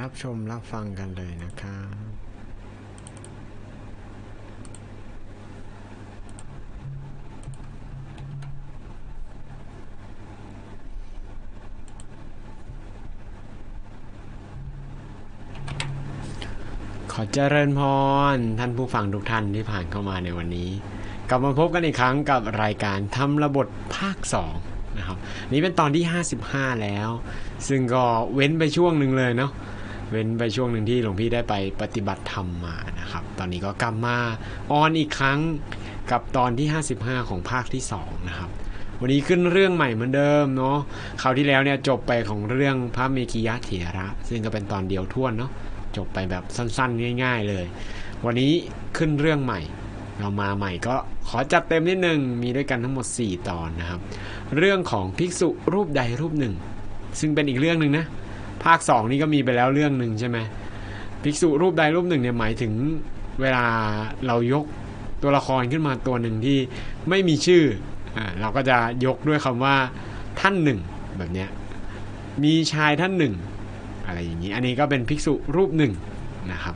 รับชมรับฟังกันเลยนะครับขอเจริญพรท่านผู้ฟังทุกท่านที่ผ่านเข้ามาในวันนี้ กลับมาพบกันอีกครั้งกับรายการทำระบทภาค2นะครับนี่เป็นตอนที่ 55 แล้ว ซึ่งก็เว้นไปช่วงหนึ่งเลยเนาะ เว้นไปช่วงหนึ่งที่หลวงพี่ได้ไปปฏิบัติธรรมมานะครับ ตอนนี้ก็กลับมาออนอีกครั้งกับตอนที่ 55 ของภาคที่ 2 นะครับ วันนี้ขึ้นเรื่องใหม่เหมือนเดิมเนาะคราวที่แล้วเนี่ยจบไปของเรื่องพระเมขียะเถระ ซึ่งก็เป็นตอนเดียวท่วนเนาะจบไปแบบสั้นๆ ง่าย ๆ เลย วันนี้ขึ้นเรื่องใหม่ เรามาใหม่ก็ขอจัดเต็มนิดนึงมีด้วยกันทั้งหมด 4 ตอนนะครับ เรื่องของภิกษุรูปใดรูปหนึ่ง ซึ่งเป็นอีกเรื่องหนึ่งนะ ภาค 2 นี่ก็มีไปแล้วเรื่องหนึ่งใช่ไหมภิกษุรูปใดรูปหนึ่งเนี่ยหมายถึงเวลาเรายกตัวละครขึ้นมาตัวหนึ่งที่ไม่มีชื่ออ่าเราก็จะยกด้วยคำว่าท่านหนึ่งแบบเนี้ยมีชายท่านหนึ่งอะไรอย่างนี้ อันนี้ก็เป็นภิกษุรูปหนึ่งนะครับ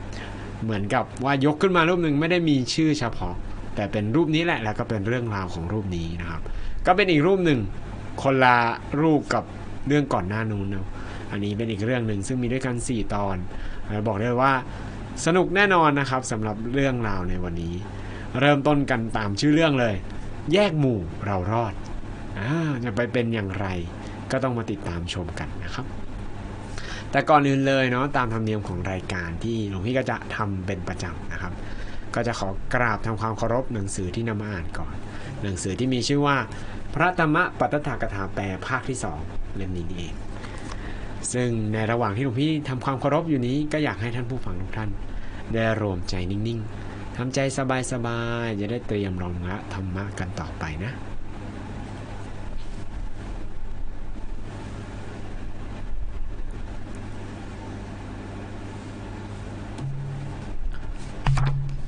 เหมือนกับว่ายกขึ้นมารูปหนึ่งไม่ได้มีชื่อเฉพาะ แต่เป็นรูปนี้แหละ แล้วก็เป็นเรื่องราวของรูปนี้นะครับ ก็เป็นอีกรูปหนึ่งคนละรูปกับเรื่องก่อนหน้านู้นเนาะ อันนี้เป็นอีกเรื่องหนึ่งซึ่งมีด้วยกัน 4 ตอน บอกได้เลยว่าสนุกแน่นอนนะครับสำหรับเรื่องราวในวันนี้ เริ่มต้นกันตามชื่อเรื่องเลย แยกหมู่เรารอดอจะไปเป็นอย่างไรก็ต้องมาติดตามชมกันนะครับ แต่ก่อนอื่นเลยเนาะตามธรรมเนียมของรายการที่หลวงพี่ก็จะทำเป็นประจำนะครับ ก็จะขอกราบทำความเคารพหนังสือที่นำมาอ่านก่อน หนังสือที่มีชื่อว่า พระธรรมปัตถากถาแปลภาคที่ 2 เล่มนี้นี่เอง ซึ่งในระหว่างที่หลวงพี่ทำความเคารพอยู่นี้ก็อยากให้ท่านผู้ฟังทุกท่าน ได้รวมใจนิ่งๆทำใจสบายๆจะได้เตรียมรองละธรรมะกันต่อไปนะ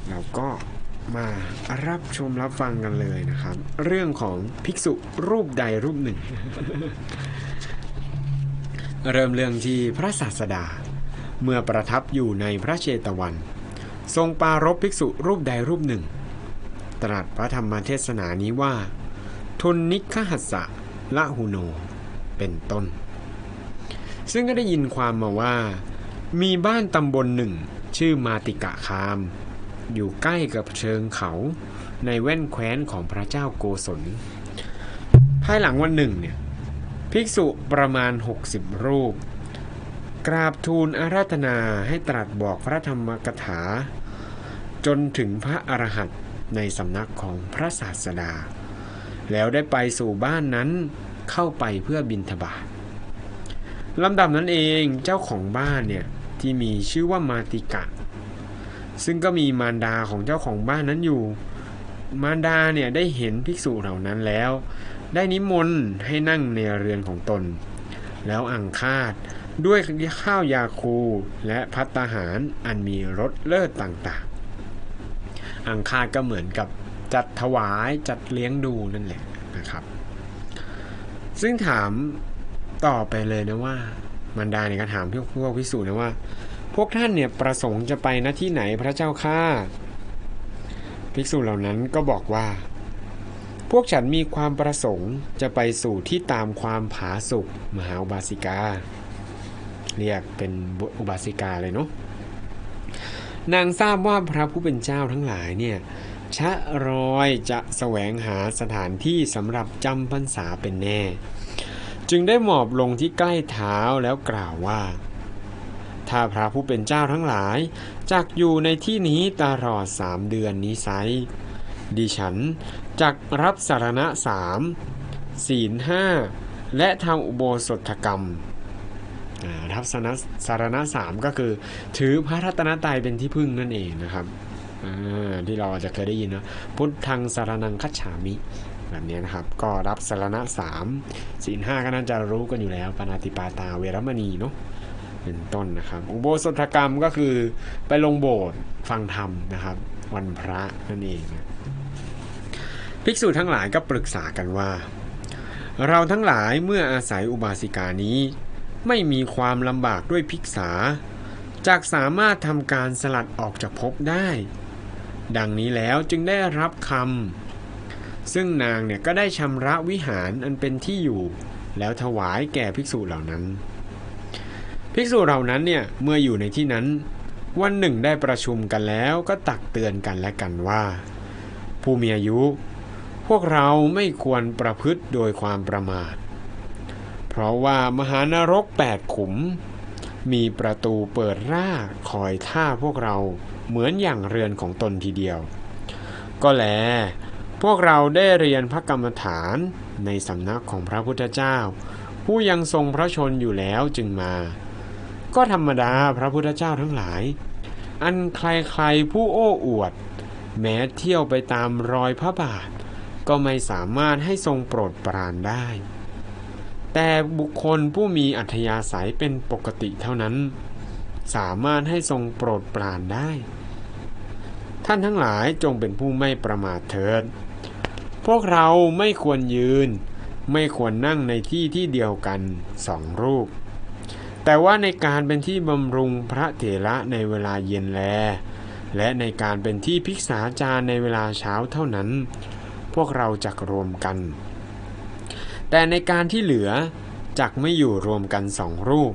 เราก็มารับชมรับฟังกันเลยนะครับ เรื่องของภิกษุรูปใดรูปหนึ่ง เริ่มเรื่องที่พระศาสดา เมื่อประทับอยู่ในพระเชตวัน ทรงปรารบภิกษุรูปใดรูปหนึ่ง ตรัสพระธรรมเทศนานี้ว่า ทุนนิคหัสสะละหุโน เป็นต้น ซึ่งก็ได้ยินความมาว่า มีบ้านตำบลหนึ่ง ชื่อมาติกะคาม อยู่ใกล้กับเชิงเขาในแว่นแคว้นของพระเจ้าโกศลภายหลังวันหนึ่งเนี่ย ภิกษุประมาณ 60 รูป กราบทูลอาราธนาให้ตรัสบอกพระธรรมกถา จนถึงพระอรหันต์ในสำนักของพระศาสดา แล้วได้ไปสู่บ้านนั้นเข้าไปเพื่อบินทบาทลำดับนั้นเองเจ้าของบ้านเนี่ยที่มีชื่อว่ามาติกะ ซึ่งก็มีมารดาของเจ้าของบ้านนั้นอยู่ มารดาเนี่ยได้เห็นภิกษุเหล่านั้นแล้ว ได้นิมนต์ให้นั่งในเรือนของตน แล้วอังคาดด้วยข้าวยาคูและพัตตาหารอันมีรสเลิศต่างๆ อังคาดก็เหมือนกับจัดถวายจัดเลี้ยงดูนั่นแหละนะครับ ซึ่งถามต่อไปเลยนะว่ามารดาเนี่ยก็ถามพวกพวกภิกษุนะว่า พวกท่านเนี่ยประสงค์จะไปณที่ไหนพระเจ้าข้าภิกษุเหล่านั้นก็บอกว่า พวกฉันมีความประสงค์จะไปสู่ที่ตามความผาสุกมหาอุบาสิกา เรียกเป็นอุบาสิกาเลยเนาะนางทราบว่าพระผู้เป็นเจ้าทั้งหลายเนี่ยชะรอยจะแสวงหาสถานที่สำหรับจำพรรษาเป็นแน่ จึงได้หมอบลงที่ใกล้เท้าแล้วกล่าวว่า ถ้าพระผู้เป็นเจ้าทั้งหลายจักอยู่ในที่นี้ตลอดสามเดือนนี้ไซ ดิฉันจักรับสารณะสามศีลห้าและทำอุโบสถกรรมรับสารณะสารณะสามก็คือ ถือพระรัตนตรัยเป็นที่พึ่งนั่นเองนะครับที่เราอาจจะเคยได้ยินนะพุทธังสารนังคัจฉามิแบบนี้นะครับ ก็รับสารณะสามศีลห้าก็น่าจะรู้กันอยู่แล้วปนาติปาตาเวรมณีเนาะเป็นต้นนะครับ อุโบสถกรรมก็คือไปลงโบสถ์ฟังธรรมนะครับ วันพระนั่นเองนะ ภิกษุทั้งหลายก็ปรึกษากันว่า เราทั้งหลายเมื่ออาศัยอุบาสิกานี้ ไม่มีความลำบากด้วยภิกษาจากสามารถทำการสลัดออกจากภพได้ ดังนี้แล้วจึงได้รับคำซึ่งนางเนี่ยก็ได้ชำระวิหารอันเป็นที่อยู่ แล้วถวายแก่ภิกษุเหล่านั้น ภิกษุเหล่านั้นเนี่ยเมื่ออยู่ในที่นั้น วันหนึ่งได้ประชุมกันแล้วก็ตักเตือนกันและกันว่า ผู้มีอายุ พวกเราไม่ควรประพฤติโดยความประมาท เพราะว่ามหานรกแปดขุม มีประตูเปิดร่าคอยท่าพวกเราเหมือนอย่างเรือนของตนทีเดียว ก็แล พวกเราได้เรียนพระกรรมฐานในสำนักของพระพุทธเจ้า ผู้ยังทรงพระชนอยู่แล้วจึงมา ก็ธรรมดาพระพุทธเจ้าทั้งหลาย อันใครๆผู้โอ้อวด แม้เที่ยวไปตามรอยพระบาท ก็ไม่สามารถให้ทรงโปรดปรานได้ แต่บุคคลผู้มีอัธยาศัยเป็นปกติเท่านั้น สามารถให้ทรงโปรดปรานได้ ท่านทั้งหลายจงเป็นผู้ไม่ประมาทเถิด พวกเราไม่ควรยืน ไม่ควรนั่งในที่ที่เดียวกันสองรูป แต่ว่าในการเป็นที่บำรุงพระเถระในเวลาเย็นแลและในการเป็นที่ภิกษาจารย์ในเวลาเช้าเท่านั้น พวกเราจักรวมกัน แต่ในการที่เหลือจักไม่อยู่รวมกันสองรูป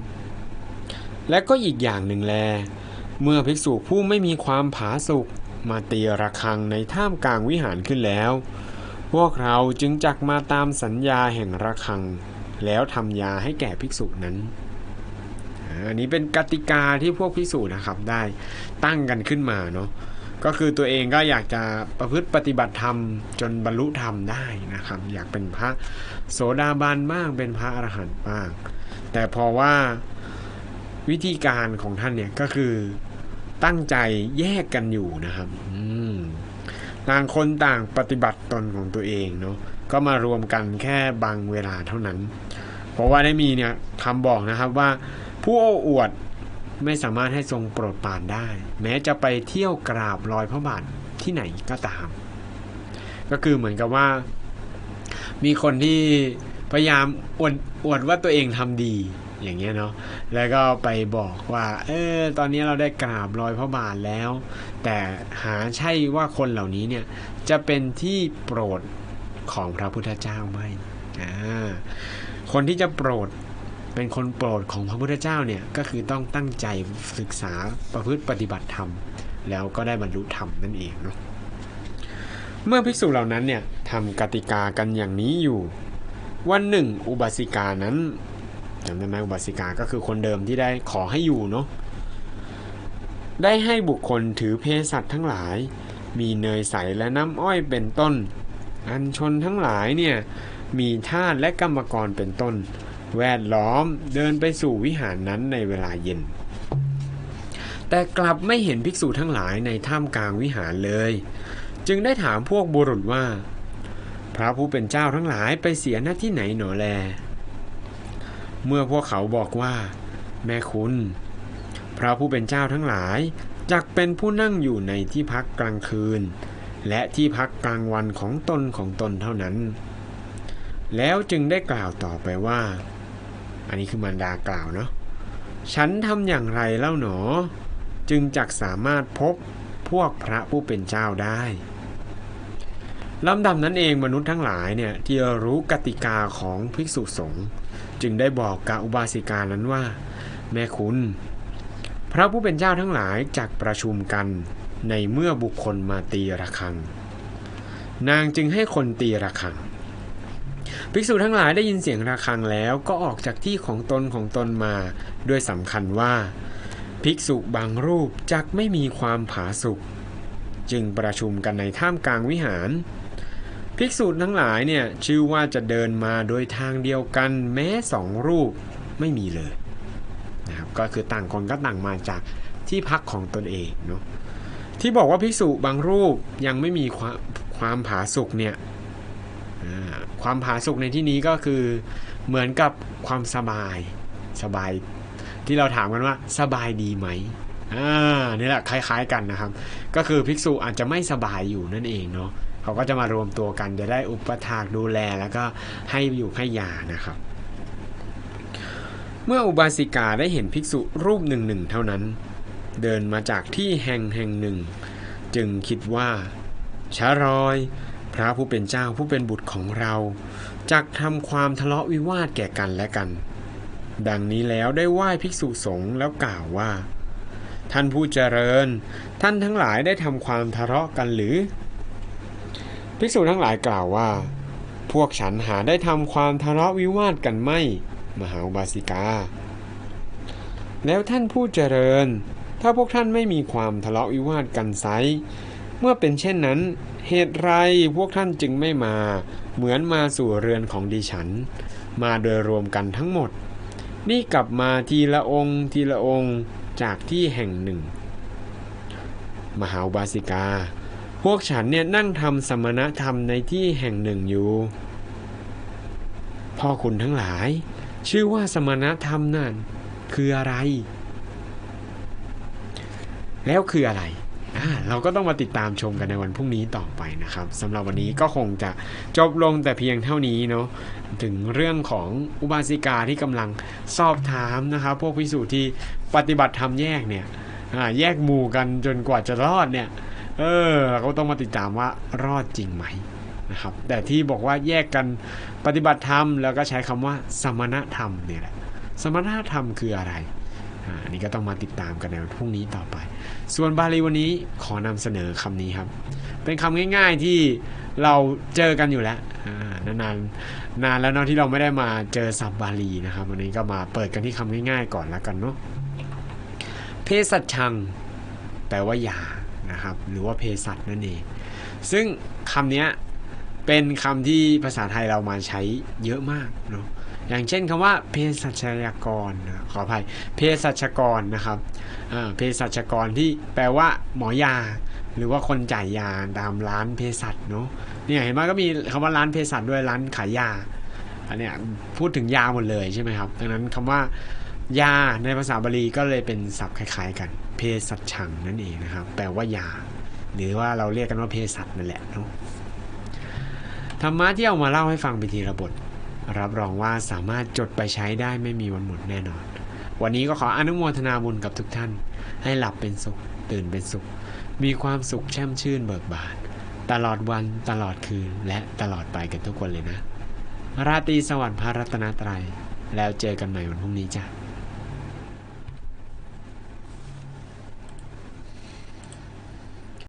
และก็อีกอย่างหนึ่งแล เมื่อภิกษุผู้ไม่มีความผาสุกมาตีระฆังในท่ามกลางวิหารขึ้นแล้ว พวกเราจึงจักมาตามสัญญาแห่งระฆัง แล้วทำยาให้แก่ภิกษุนั้นอันนี้เป็นกติกาที่พวกภิกษุนะครับได้ตั้งกันขึ้นมาเนาะ ก็คือตัวเองก็อยากจะประพฤติปฏิบัติธรรม จนบรรลุธรรมได้นะครับ อยากเป็นพระโสดาบันบ้างเป็นพระอรหันต์บ้าง แต่พอว่าวิธีการของท่านเนี่ยก็คือตั้งใจแยกกันอยู่นะครับต่างคนต่างปฏิบัติตนของตัวเองเนาะก็มารวมกันแค่บางเวลาเท่านั้น เพราะว่าได้มีเนี่ยคำบอกนะครับว่าผู้โอ้อวด ไม่สามารถให้ทรงโปรดปรานได้ แม้จะไปเที่ยวกราบรอยพระบาทที่ไหนก็ตาม ก็คือเหมือนกับว่า มีคนที่พยายามอวดอวดว่าตัวเองทำดีอย่างเงี้ยเนาะ แล้วก็ไปบอกว่า เออ ตอนนี้เราได้กราบรอยพระบาทแล้ว แต่หาใช่ว่าคนเหล่านี้เนี่ย จะเป็นที่โปรดของพระพุทธเจ้าไหมอ่า คนที่จะโปรด เป็นคนโปรดของพระพุทธเจ้าเนี่ยก็คือต้องตั้งใจศึกษาประพฤติปฏิบัติธรรม แล้วก็ได้บรรลุธรรมนั่นเองเนาะเมื่อภิกษุเหล่านั้นเนี่ยทำกติกากันอย่างนี้อยู่ วันหนึ่ง อุบาสิกานั้นจำได้ไหมอุบาสิกาก็คือคนเดิมที่ได้ขอให้อยู่เนาะได้ให้บุคคลถือเพสัตทั้งหลาย มีเนยใสและน้ำอ้อยเป็นต้น อันชนทั้งหลายเนี่ยมีทาสและกรรมกรเป็นต้น แวดล้อมเดินไปสู่วิหารนั้นในเวลาเย็น แต่กลับไม่เห็นภิกษุทั้งหลายในถ้ำกลางวิหารเลย จึงได้ถามพวกบุรุษว่า พระผู้เป็นเจ้าทั้งหลายไปเสียหน้าที่ไหนหนอแล เมื่อพวกเขาบอกว่า แม่คุณ พระผู้เป็นเจ้าทั้งหลายจักเป็นผู้นั่งอยู่ในที่พักกลางคืน และที่พักกลางวันของตนของตนเท่านั้น แล้วจึงได้กล่าวต่อไปว่า อันนี้คือมารดากล่าวเนาะฉันทำอย่างไรเล่าหนอ จึงจักสามารถพบพวกพระผู้เป็นเจ้าได้ลำดับนั้นเองมนุษย์ทั้งหลายเนี่ยที่รู้กติกาของภิกษุสงฆ์จึงได้บอกกับอุบาสิกานั้นว่า แม่คุณ พระผู้เป็นเจ้าทั้งหลายจักประชุมกันในเมื่อบุคคลมาตีระฆัง นางจึงให้คนตีระฆัง ภิกษุทั้งหลายได้ยินเสียงระฆังแล้วก็ออกจากที่ของตนของตนมาด้วยสำคัญว่า ภิกษุบางรูปจักไม่มีความผาสุกจึงประชุมกันในท่ามกลางวิหาร ภิกษุทั้งหลายเนี่ยชื่อว่าจะเดินมาโดยทางเดียวกันแม้สองรูปไม่มีเลยนะครับก็คือต่างคนก็ต่างมาจากที่พักของตนเองเนาะที่บอกว่าภิกษุบางรูปยังไม่มีความความผาสุกเนี่ย ความผาสุกในที่นี้ก็คือเหมือนกับความสบายสบาย ที่เราถามกันว่าสบายดีไหมอ่านี่แหละคล้าย ๆกันนะครับ ก็คือภิกษุอาจจะไม่สบายอยู่นั่นเองเนาะเขาก็จะมารวมตัวกันจะได้อุปถากดูแลแล้วก็ให้อยู่ให้ยานะครับ เมื่ออุบาสิกาได้เห็นภิกษุรูปหนึ่งหนึ่งเท่านั้น เดินมาจากที่แห่งแห่งหนึ่ง จึงคิดว่าชารอย พระผู้เป็นเจ้าผู้เป็นบุตรของเราจักทำความทะเลาะวิวาทแก่กันและกัน ดังนี้แล้วได้ไหว้ภิกษุสงฆ์แล้วกล่าวว่า ท่านผู้เจริญ ท่านทั้งหลายได้ทำความทะเลาะกันหรือ ภิกษุทั้งหลายกล่าวว่า พวกฉันหาได้ทำความทะเลาะวิวาทกันไม่ มหาอุบาสิกา แล้วท่านผู้เจริญ ถ้าพวกท่านไม่มีความทะเลาะวิวาทกันไซ เมื่อเป็นเช่นนั้น เหตุไรพวกท่านจึงไม่มา เหมือนมาสู่เรือนของดิฉัน มาโดยรวมกันทั้งหมด นี่กลับมาทีละองค์ทีละองค์จากที่แห่งหนึ่ง มหาอุบาสิกา พวกฉันเนี่ยนั่งทำสมณธรรมในที่แห่งหนึ่งอยู่พ่อคุณทั้งหลาย ชื่อว่าสมณธรรมนั่นคืออะไร แล้วคืออะไร เราก็ต้องมาติดตามชมกันในวันพรุ่งนี้ต่อไปนะครับสำหรับวันนี้ก็คงจะจบลงแต่เพียงเท่านี้เนาะถึงเรื่องของอุบาสิกาที่กำลังสอบถามนะครับ พวกพิสูจน์ที่ปฏิบัติธรรมแยกเนี่ยแยกหมู่กันจนกว่าจะรอดเนี่ย เออเราก็ต้องมาติดตามว่ารอดจริงไหมนะครับแต่ที่บอกว่าแยกกันปฏิบัติธรรม แล้วก็ใช้คำว่า สมณธรรมเนี่ยแหละสมณธรรมคืออะไรอ่าอันนี้ก็ต้องมาติดตามกันในวันพรุ่งนี้ต่อไป ส่วนบาลีวันนี้ขอนำเสนอคำนี้ครับ เป็นคำง่ายๆที่เราเจอกันอยู่แล้วอ่านานๆนานแล้วเนาะที่เราไม่ได้มาเจอศัพท์บาลีนะครับ วันนี้ก็มาเปิดกันที่คำง่ายๆก่อนแล้วกันเนาะเภสัชชัง แปลว่ายานะครับ หรือว่าเภสัชนั่นเอง ซึ่งคำนี้เป็นคำที่ภาษาไทยเรามาใช้เยอะมากเนาะ อย่างเช่นคำว่าเภสัชกรขออภัยเภสัชกรนะครับเภสัชกรที่แปลว่าหมอยา หรือว่าคนจ่ายยาตามร้านเภสัชเนาะเนี่ยเห็นไหมก็มีคำว่าร้านเภสัชด้วยร้านขายยาอันเนี้ยพูดถึงยาหมดเลยใช่ไหมครับดังนั้นคำว่ายาในภาษาบาลีก็เลยเป็นศัพท์คล้ายๆ กันเภสัชชังนั่นเองนะครับ แปลว่ายา หรือว่าเราเรียกกันว่าเภสัชนั่นแหละเนาะธรรมะที่เอามาเล่าให้ฟังเป็นทีละบท รับรองว่าสามารถจดไปใช้ได้ไม่มีวันหมดแน่นอน วันนี้ก็ขออนุโมทนาบุญกับทุกท่าน ให้หลับเป็นสุข ตื่นเป็นสุข มีความสุขแช่มชื่นเบิกบานตลอดวันตลอดคืนและตลอดไปกันทุกคนเลยนะ ราตรีสวัสดิ์พระรัตนตรัย แล้วเจอกันใหม่วันพรุ่งนี้จ้ะ